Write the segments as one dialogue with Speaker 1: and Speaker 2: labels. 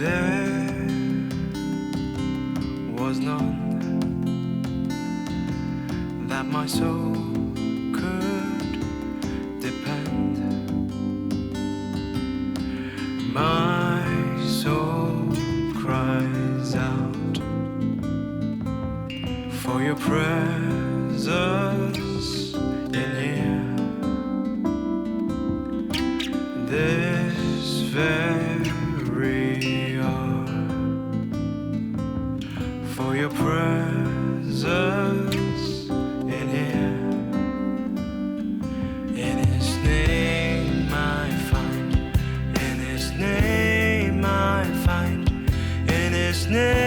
Speaker 1: there was none that my soul
Speaker 2: Krishna.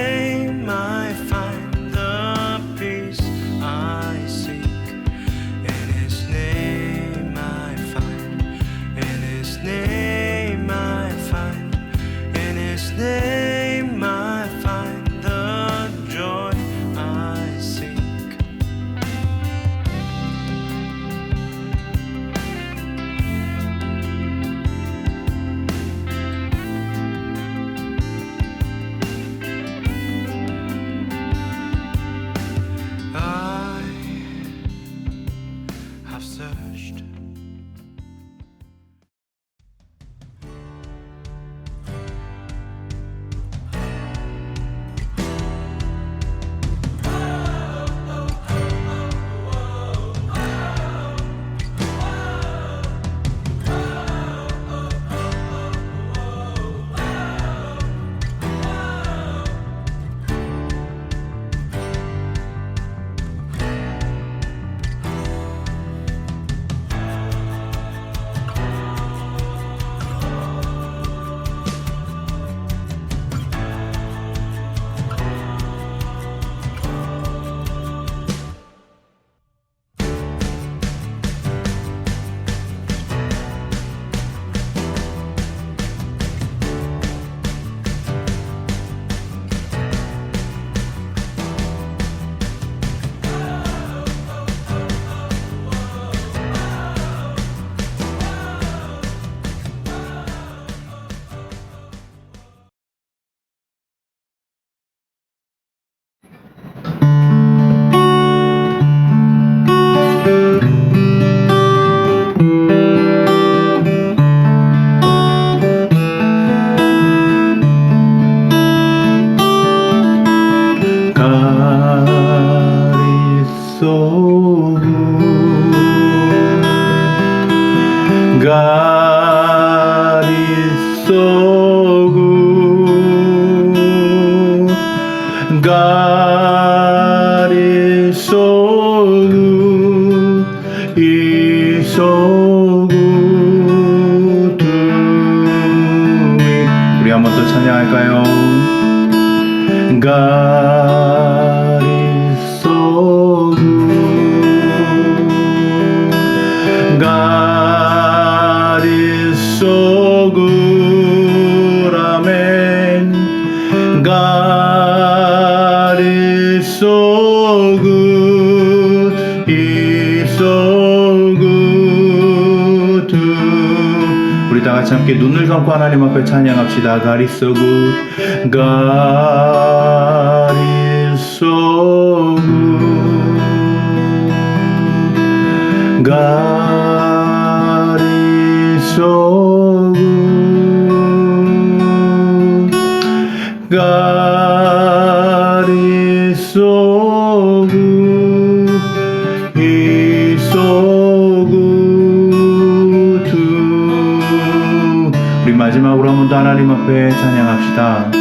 Speaker 2: 우리 다 같이 함께 눈을 감고 하나님 앞에 찬양합시다. God is so good. God is so good. God is so good. 하나님 앞에 찬양합시다.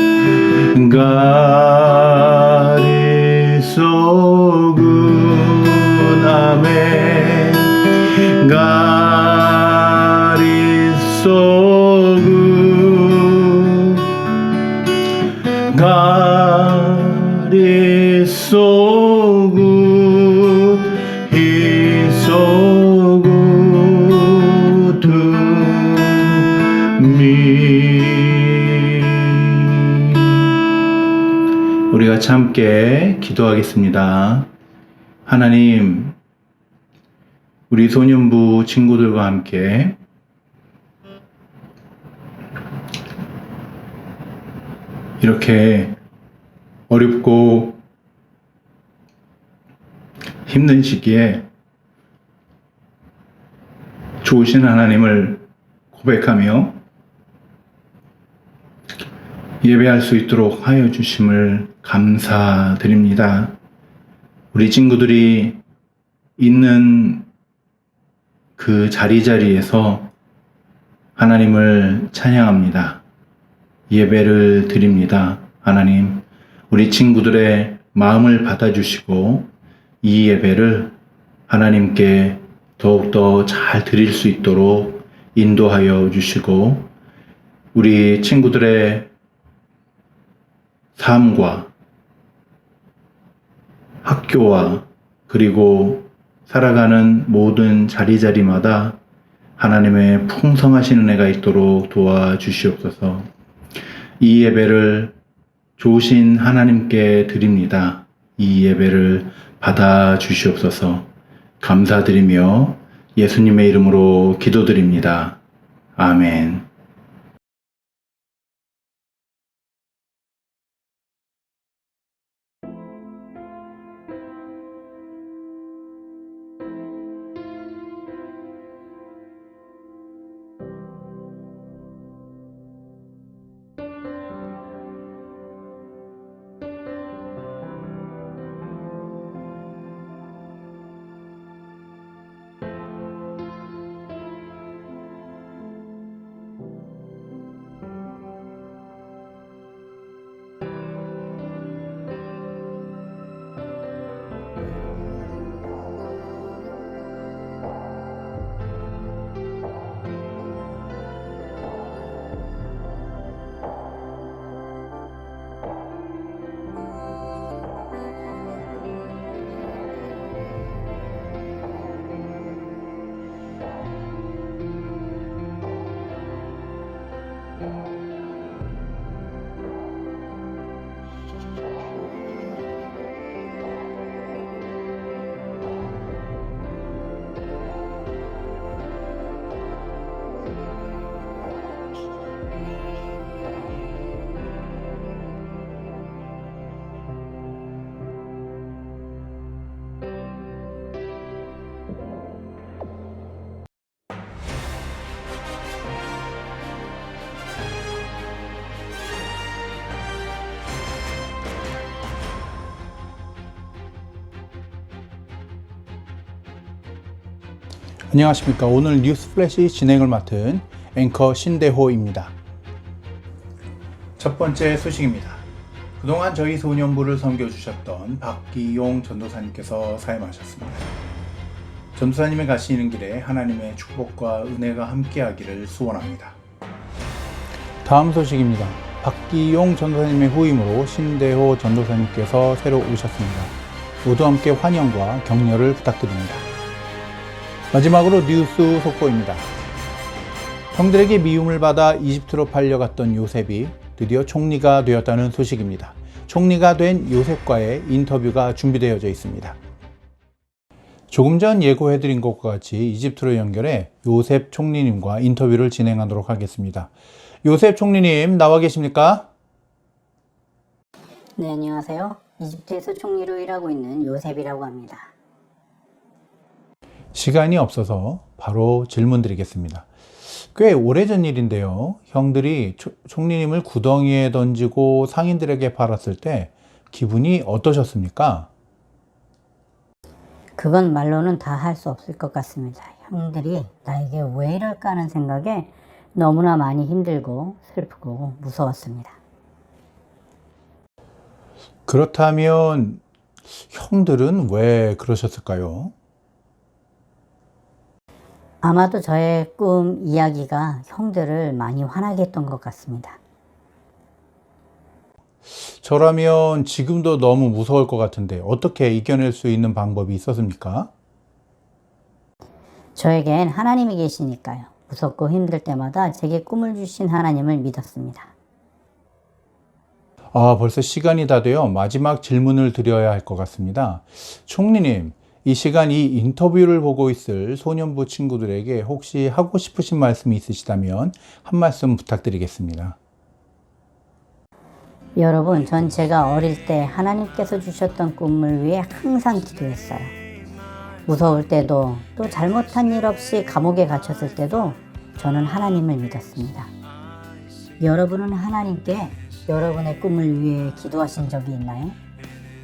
Speaker 2: 가리 속은 아멘 가리 속은 가리 속 같이 함께 기도하겠습니다. 하나님, 우리 소년부 친구들과 함께 이렇게 어렵고 힘든 시기에 좋으신 하나님을 고백하며 예배할 수 있도록 하여 주심을 감사드립니다. 우리 친구들이 있는 그 자리자리에서 하나님을 찬양합니다. 예배를 드립니다. 하나님, 우리 친구들의 마음을 받아주시고 이 예배를 하나님께 더욱더 잘 드릴 수 있도록 인도하여 주시고 우리 친구들의 삶과 학교와 그리고 살아가는 모든 자리자리마다 하나님의 풍성하신 은혜가 있도록 도와주시옵소서. 이 예배를 좋으신 하나님께 드립니다. 이 예배를 받아 주시옵소서. 감사드리며 예수님의 이름으로 기도드립니다. 아멘. 안녕하십니까. 오늘 뉴스 플래시 진행을 맡은 앵커 신대호입니다. 첫 번째 소식입니다. 그동안 저희 소년부를 섬겨주셨던 박기용 전도사님께서 사임하셨습니다. 전도사님의 가시는 길에 하나님의 축복과 은혜가 함께하기를 소원합니다. 다음 소식입니다. 박기용 전도사님의 후임으로 신대호 전도사님께서 새로 오셨습니다. 모두 함께 환영과 격려를 부탁드립니다. 마지막으로 뉴스 속보입니다. 형들에게 미움을 받아 이집트로 팔려갔던 요셉이 드디어 총리가 되었다는 소식입니다. 총리가 된 요셉과의 인터뷰가 준비되어져 있습니다. 조금 전 예고해드린 것과 같이 이집트로 연결해 요셉 총리님과 인터뷰를 진행하도록 하겠습니다. 요셉 총리님 나와 계십니까?
Speaker 3: 네, 안녕하세요. 이집트에서 총리로 일하고 있는 요셉이라고 합니다.
Speaker 2: 시간이 없어서 바로 질문 드리겠습니다. 꽤 오래전 일인데요. 형들이 초- 총리님을 구덩이에 던지고 상인들에게 팔았을 때 기분이 어떠셨습니까?
Speaker 3: 그건 말로는 다 할 수 없을 것 같습니다. 형들이 나에게 왜 이럴까 하는 생각에 너무나 많이 힘들고 슬프고 무서웠습니다.
Speaker 2: 그렇다면 형들은 왜 그러셨을까요?
Speaker 3: 아마도 저의 꿈 이야기가 형들을 많이 화나게 했던 것 같습니다.
Speaker 2: 저라면 지금도 너무 무서울 것 같은데 어떻게 이겨낼 수 있는 방법이 있었습니까?
Speaker 3: 저에겐 하나님이 계시니까요. 무섭고 힘들 때마다 제게 꿈을 주신 하나님을 믿었습니다.
Speaker 2: 아, 벌써 시간이 다 돼요. 마지막 질문을 드려야 할 것 같습니다. 총리님, 이 시간 이 인터뷰를 보고 있을 소년부 친구들에게 혹시 하고 싶으신 말씀이 있으시다면 한 말씀 부탁드리겠습니다.
Speaker 3: 여러분, 전 제가 어릴 때 하나님께서 주셨던 꿈을 위해 항상 기도했어요. 무서울 때도 또 잘못한 일 없이 감옥에 갇혔을 때도 저는 하나님을 믿었습니다. 여러분은 하나님께 여러분의 꿈을 위해 기도하신 적이 있나요?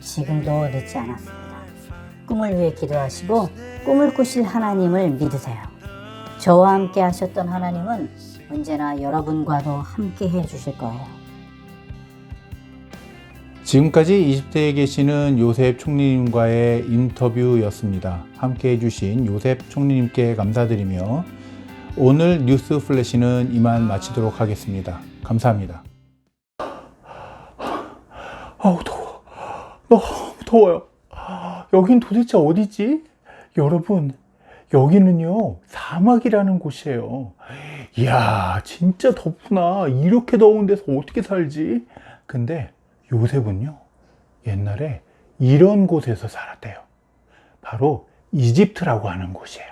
Speaker 3: 지금도 늦지 않았습니다. 꿈을 위해 기도하시고 꿈을 꾸실 하나님을 믿으세요. 저와 함께 하셨던 하나님은 언제나 여러분과도 함께 해 주실 거예요.
Speaker 2: 지금까지 이집트에 계시는 요셉 총리님과의 인터뷰였습니다. 함께 해주신 요셉 총리님께 감사드리며 오늘 뉴스 플래시는 이만 마치도록 하겠습니다. 감사합니다. 아우 더워. 너무 더워요. 여긴 도대체 어디지? 여러분, 여기는요, 사막이라는 곳이에요. 이야, 진짜 덥구나. 이렇게 더운 데서 어떻게 살지? 근데 요셉은요, 옛날에 이런 곳에서 살았대요. 바로 이집트라고 하는 곳이에요.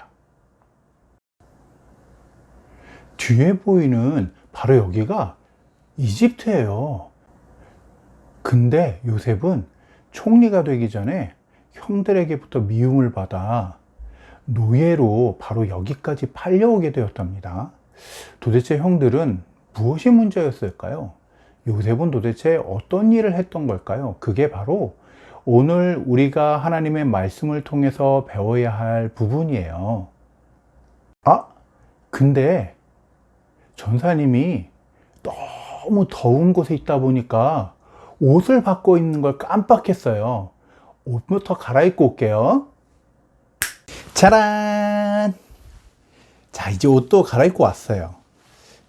Speaker 2: 뒤에 보이는 바로 여기가 이집트예요. 근데 요셉은 총리가 되기 전에 형들에게부터 미움을 받아 노예로 바로 여기까지 팔려오게 되었답니다. 도대체 형들은 무엇이 문제였을까요? 요셉은 도대체 어떤 일을 했던 걸까요? 그게 바로 오늘 우리가 하나님의 말씀을 통해서 배워야 할 부분이에요. 아, 근데 전사님이 너무 더운 곳에 있다 보니까 옷을 받고 있는 걸 깜빡했어요. 옷부터 갈아입고 올게요. 짜란! 자, 이제 옷도 갈아입고 왔어요.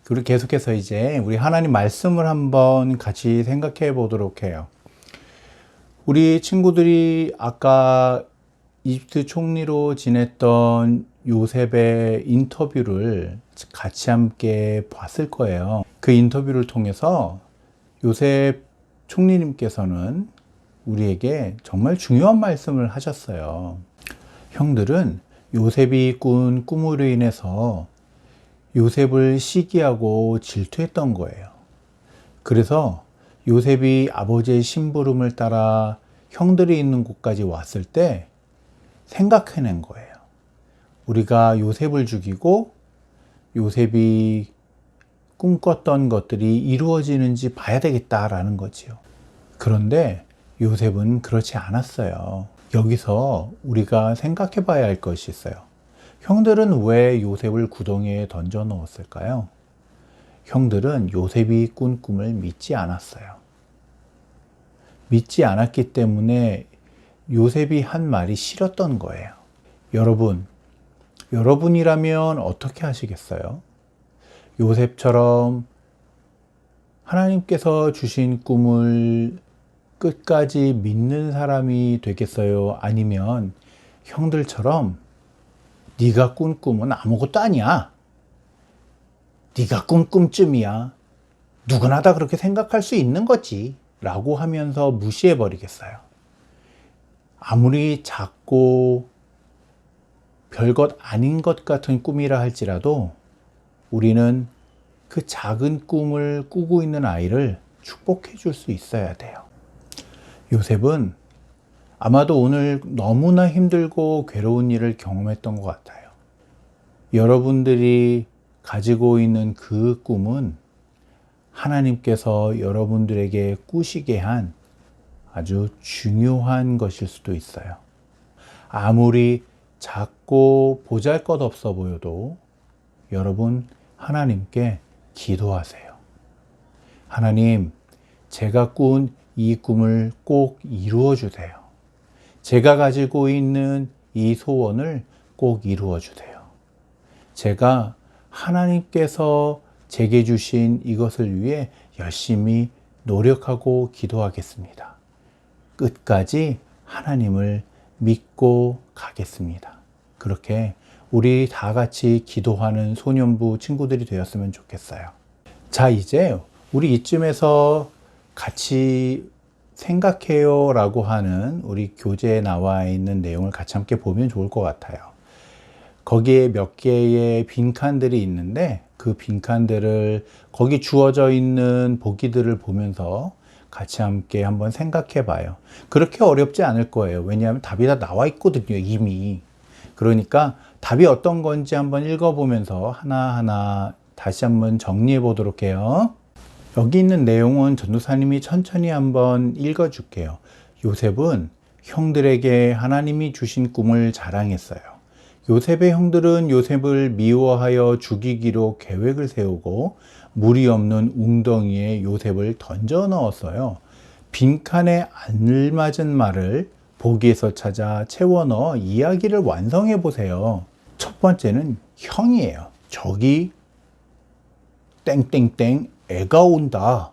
Speaker 2: 그리고 계속해서 이제 우리 하나님 말씀을 한번 같이 생각해 보도록 해요. 우리 친구들이 아까 이집트 총리로 지냈던 요셉의 인터뷰를 같이 함께 봤을 거예요. 그 인터뷰를 통해서 요셉 총리님께서는 우리에게 정말 중요한 말씀을 하셨어요. 형들은 요셉이 꾼 꿈으로 인해서 요셉을 시기하고 질투했던 거예요. 그래서 요셉이 아버지의 심부름을 따라 형들이 있는 곳까지 왔을 때 생각해낸 거예요. 우리가 요셉을 죽이고 요셉이 꿈꿨던 것들이 이루어지는지 봐야 되겠다라는 거지요. 그런데 요셉은 그렇지 않았어요. 여기서 우리가 생각해 봐야 할 것이 있어요. 형들은 왜 요셉을 구덩이에 던져 넣었을까요? 형들은 요셉이 꾼 꿈을 믿지 않았어요. 믿지 않았기 때문에 요셉이 한 말이 싫었던 거예요. 여러분, 여러분이라면 어떻게 하시겠어요? 요셉처럼 하나님께서 주신 꿈을 끝까지 믿는 사람이 되겠어요? 아니면 형들처럼 네가 꾼 꿈은 아무것도 아니야. 네가 꾼 꿈쯤이야. 누구나 다 그렇게 생각할 수 있는 거지. 라고 하면서 무시해 버리겠어요. 아무리 작고 별것 아닌 것 같은 꿈이라 할지라도 우리는 그 작은 꿈을 꾸고 있는 아이를 축복해 줄 수 있어야 돼요. 요셉은 아마도 오늘 너무나 힘들고 괴로운 일을 경험했던 것 같아요. 여러분들이 가지고 있는 그 꿈은 하나님께서 여러분들에게 꾸시게 한 아주 중요한 것일 수도 있어요. 아무리 작고 보잘 것 없어 보여도 여러분 하나님께 기도하세요. 하나님, 제가 꾼 이 꿈을 꼭 이루어 주세요. 제가 가지고 있는 이 소원을 꼭 이루어 주세요. 제가 하나님께서 제게 주신 이것을 위해 열심히 노력하고 기도하겠습니다. 끝까지 하나님을 믿고 가겠습니다. 그렇게 우리 다 같이 기도하는 소년부 친구들이 되었으면 좋겠어요. 자, 이제 우리 이쯤에서 같이 생각해요 라고 하는 우리 교재에 나와 있는 내용을 같이 함께 보면 좋을 것 같아요. 거기에 몇 개의 빈칸들이 있는데 그 빈칸들을 거기 주어져 있는 보기들을 보면서 같이 함께 한번 생각해 봐요. 그렇게 어렵지 않을 거예요. 왜냐하면 답이 다 나와 있거든요, 이미. 그러니까 답이 어떤 건지 한번 읽어보면서 하나하나 다시 한번 정리해 보도록 해요. 여기 있는 내용은 전도사님이 천천히 한번 읽어 줄게요. 요셉은 형들에게 하나님이 주신 꿈을 자랑했어요. 요셉의 형들은 요셉을 미워하여 죽이기로 계획을 세우고 물이 없는 웅덩이에 요셉을 던져 넣었어요. 빈칸에 알맞은 말을 보기에서 찾아 채워 넣어 이야기를 완성해 보세요. 첫 번째는 형이에요. 저기 땡땡땡 애가 온다.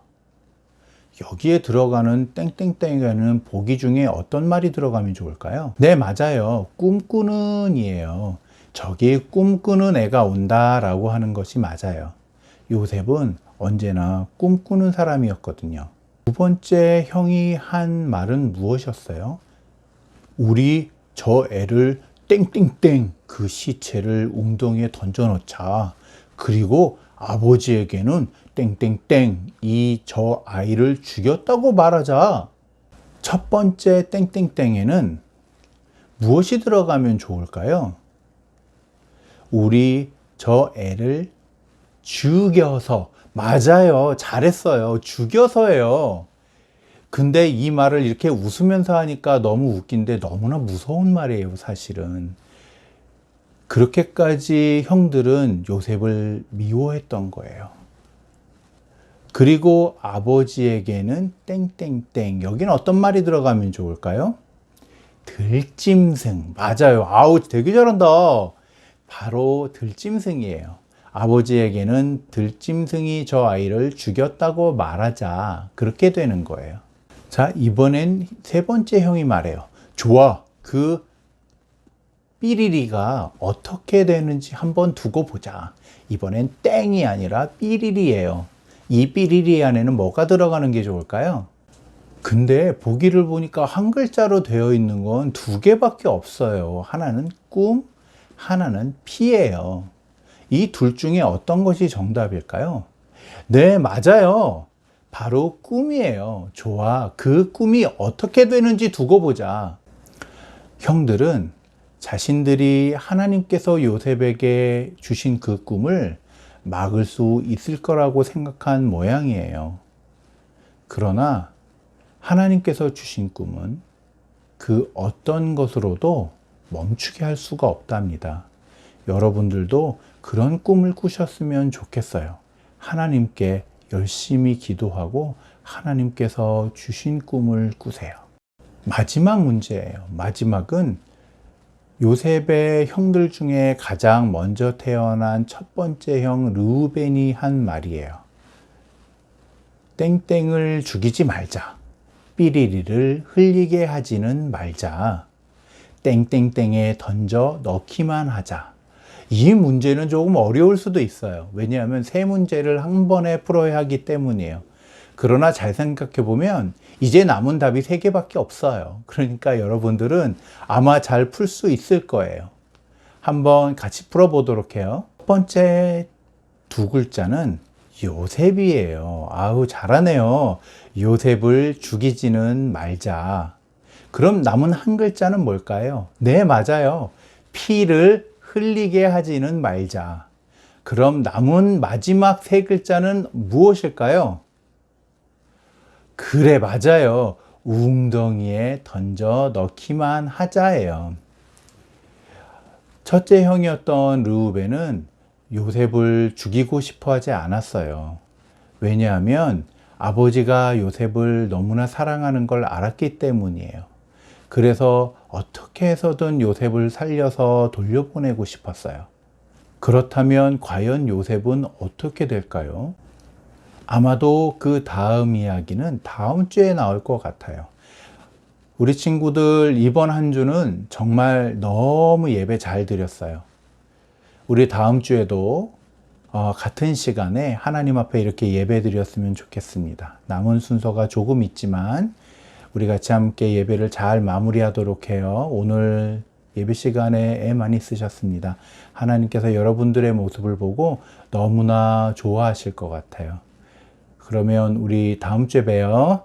Speaker 2: 여기에 들어가는 땡땡땡에는 보기 중에 어떤 말이 들어가면 좋을까요? 네, 맞아요. 꿈꾸는 이에요. 저기 꿈꾸는 애가 온다 라고 하는 것이 맞아요. 요셉은 언제나 꿈꾸는 사람이었거든요. 두 번째 형이 한 말은 무엇이었어요? 우리 저 애를 땡땡땡 그 시체를 웅덩이에 던져놓자. 그리고 아버지에게는 땡땡땡 이 저 아이를 죽였다고 말하자. 첫 번째 땡땡땡에는 무엇이 들어가면 좋을까요? 우리 저 애를 죽여서 맞아요. 잘했어요. 죽여서예요. 근데 이 말을 이렇게 웃으면서 하니까 너무 웃긴데 너무나 무서운 말이에요, 사실은. 그렇게까지 형들은 요셉을 미워했던 거예요. 그리고 아버지에게는 땡땡땡. 여기는 어떤 말이 들어가면 좋을까요? 들짐승. 맞아요. 아우, 되게 잘한다. 바로 들짐승이에요. 아버지에게는 들짐승이 저 아이를 죽였다고 말하자. 그렇게 되는 거예요. 자, 이번엔 세 번째 형이 말해요. 좋아. 그 삐리리가 어떻게 되는지 한번 두고 보자. 이번엔 땡이 아니라 삐리리예요. 이 삐리리 안에는 뭐가 들어가는 게 좋을까요? 근데 보기를 보니까 한 글자로 되어 있는 건 두 개밖에 없어요. 하나는 꿈, 하나는 피예요. 이 둘 중에 어떤 것이 정답일까요? 네, 맞아요. 바로 꿈이에요. 좋아. 그 꿈이 어떻게 되는지 두고 보자. 형들은 자신들이 하나님께서 요셉에게 주신 그 꿈을 막을 수 있을 거라고 생각한 모양이에요. 그러나 하나님께서 주신 꿈은 그 어떤 것으로도 멈추게 할 수가 없답니다. 여러분들도 그런 꿈을 꾸셨으면 좋겠어요. 하나님께 열심히 기도하고 하나님께서 주신 꿈을 꾸세요. 마지막 문제예요. 마지막은 요셉의 형들 중에 가장 먼저 태어난 첫 번째 형 르우벤이 한 말이에요. 땡땡을 죽이지 말자. 삐리리를 흘리게 하지는 말자. 땡땡땡에 던져 넣기만 하자. 이 문제는 조금 어려울 수도 있어요. 왜냐하면 세 문제를 한 번에 풀어야 하기 때문이에요. 그러나 잘 생각해 보면 이제 남은 답이 세 개밖에 없어요. 그러니까 여러분들은 아마 잘 풀 수 있을 거예요. 한번 같이 풀어 보도록 해요. 첫 번째 두 글자는 요셉이에요. 아우, 잘하네요. 요셉을 죽이지는 말자. 그럼 남은 한 글자는 뭘까요? 네, 맞아요. 피를 흘리게 하지는 말자. 그럼 남은 마지막 세 글자는 무엇일까요? 그래, 맞아요. 웅덩이에 던져 넣기만 하자예요. 첫째 형이었던 르우벤은 요셉을 죽이고 싶어 하지 않았어요. 왜냐하면 아버지가 요셉을 너무나 사랑하는 걸 알았기 때문이에요. 그래서 어떻게 해서든 요셉을 살려서 돌려보내고 싶었어요. 그렇다면 과연 요셉은 어떻게 될까요? 아마도 그 다음 이야기는 다음 주에 나올 것 같아요. 우리 친구들 이번 한 주는 정말 너무 예배 잘 드렸어요. 우리 다음 주에도 어, 같은 시간에 하나님 앞에 이렇게 예배 드렸으면 좋겠습니다. 남은 순서가 조금 있지만 우리 같이 함께 예배를 잘 마무리하도록 해요. 오늘 예배 시간에 애 많이 쓰셨습니다. 하나님께서 여러분들의 모습을 보고 너무나 좋아하실 것 같아요. 그러면 우리 다음 주에 봬요.